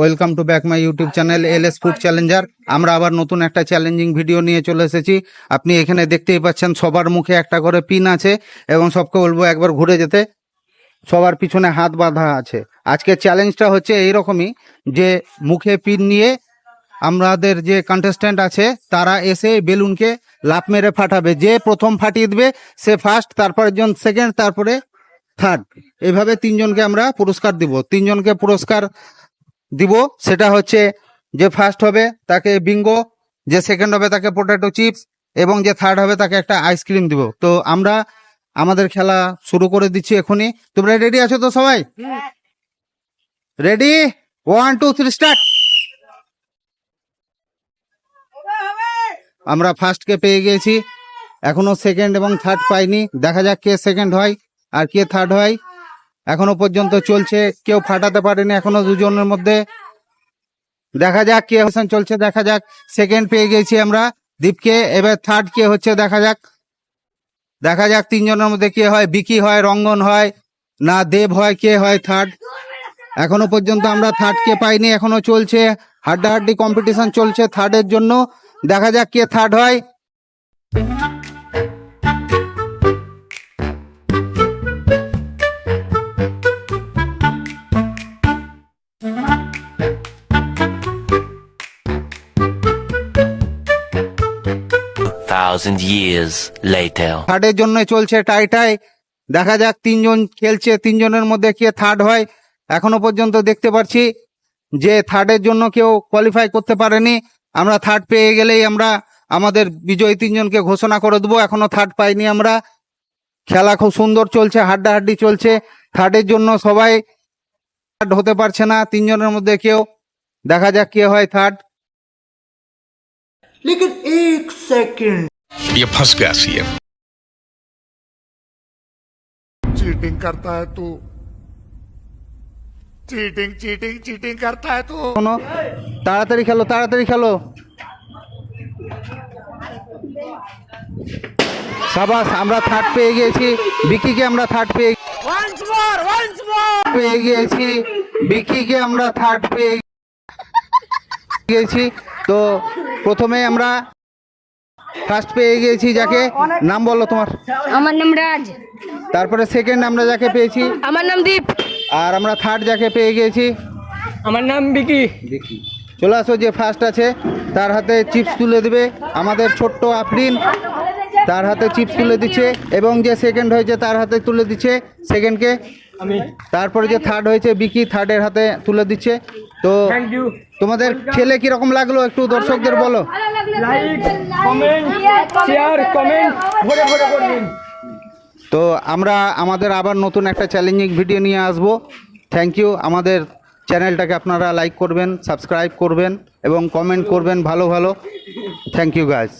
Welcome to back my YouTube channel L S food challenger. আমরা আবার নতুন একটা চ্যালেঞ্জিং ভিডিও নিয়ে চলে এসেছি। আপনি এখানে দেখতেই পাচ্ছেন, সবার মুখে একটা করে পিন আছে এবং সবকে বলব একবার ঘুরে যেতে। সবার পিছনে হাত বাঁধা আছে। আজকের চ্যালেঞ্জটা হচ্ছে এইরকমই যে, মুখে পিন নিয়ে আমাদের যে কন্টেস্ট্যান্ট আছে, তারা এসে বেলুনকে লাফ মেরে ফাটাবে। যে প্রথম ফাটিয়ে দেবে, সে ফার্স্ট তারপরে জন সেকেন্ড তারপরে থার্ড এইভাবে তিনজনকে আমরা পুরস্কার দিব। তিনজনকে পুরস্কার দিব। সেটা হচ্ছে যে ফার্স্ট হবে তাকে বিঙ্গো যে সেকেন্ড হবে তাকে পোটেটো চিপস এবং যে থার্ড হবে তাকে একটা আইসক্রিম দিব। তো আমরা আমাদের খেলা শুরু করে দিচ্ছি এখনই। তোমরা রেডি আছো তো সবাই? Ready one two three start আমরা ফার্স্টকে পেয়ে গিয়েছি। এখনও সেকেন্ড এবং থার্ড পাইনি। দেখা যাক কে সেকেন্ড হয় আর কে থার্ড হয়। এখনও পর্যন্ত চলছে। কেউ ফাটাতে পারেনি এখনও দুজনের মধ্যে। দেখা যাক কে হোসেন চলছে, দেখা যাক। সেকেন্ড পেয়ে গেছি আমরা দীপকে। এবার থার্ড কে হচ্ছে, দেখা যাক। দেখা যাক তিনজনের মধ্যে কে হয়। বিকি হয়, রঙ্গন হয়, না দেব হয়, কে হয় থার্ড এখনও পর্যন্ত আমরা থার্ড কে পাইনি, এখনও চলছে। হাড্ডাহাড্ডি কম্পিটিশন চলছে থার্ডের জন্য। দেখা যাক কে থার্ড হয়। Thousand years later. থার্ডের জন্য চলছে টাই টাই দেখা যাক, তিনজন খেলছে, তিনজনের মধ্যে কে থার্ড হয়। এখনও পর্যন্ত দেখতে পাচ্ছি যে থার্ডের জন্য কেউ কোয়ালিফাই করতে পারেনি। আমরা থার্ড পেয়ে গেলেই আমরা আমাদের বিজয়ী তিনজনকে ঘোষণা করে দেবো। এখনও থার্ড পাইনি আমরা। খেলা খুব সুন্দর চলছে, হাড্ডাহাড্ডি চলছে। থার্ডের জন্য সবাই থার্ড হতে পারছে না, তিনজনের মধ্যে কেউ। দেখা যাক কে হয় থার্ড लेकिन एक सेकंड ये फंस गया सीएम चीटिंग करता है तू चीटिंग चीटिंग चीटिंग करता है तू কোনো তাড়াতাড়ি খেলো তাড়াতাড়ি খেলো সাবাস আমরা থার্ড পেয়ে গিয়েছি বিকিকে আমরা থার্ড পেয়ে পেয়ে গিয়েছি বিকিকে আমরা থার্ড পেয়ে গিয়েছি। তো প্রথমে আমরা ফার্স্ট পেয়ে গিয়েছি যাকে। নাম বলো তোমার। আমার নাম রাজ। তারপরে সেকেন্ড আমরা যাকে পেয়েছি। আমার নাম দীপ। আর আমরা থার্ড যাকে পেয়ে গিয়েছি। আমার নাম বিকি দেখি চলে আসো যে ফার্স্ট আছে তার হাতে চিপস তুলে দেবে। আমাদের ছোট্ট আফরিন তার হাতে চিপস তুলে দিচ্ছে এবং যে সেকেন্ড হয়েছে তার হাতে তুলে দিচ্ছে সেকেন্ডকে আমি। তারপরে যে থার্ড হয়েছে বিকি থার্ডের হাতে তুলে দিচ্ছে। তো তোমাদের খেলে কীরকম লাগল একটু দর্শকদের বলো? লাইক কমেন্ট শেয়ার কমেন্ট ভরে ভরে করবেন তো আমরা আমাদের আবার নতুন একটা চ্যালেঞ্জিং ভিডিও নিয়ে আসব। থ্যাংক ইউ আমাদের চ্যানেলটাকে আপনারা লাইক করবেন সাবস্ক্রাইব করবেন এবং কমেন্ট করবেন ভালো ভালো। Thank you guys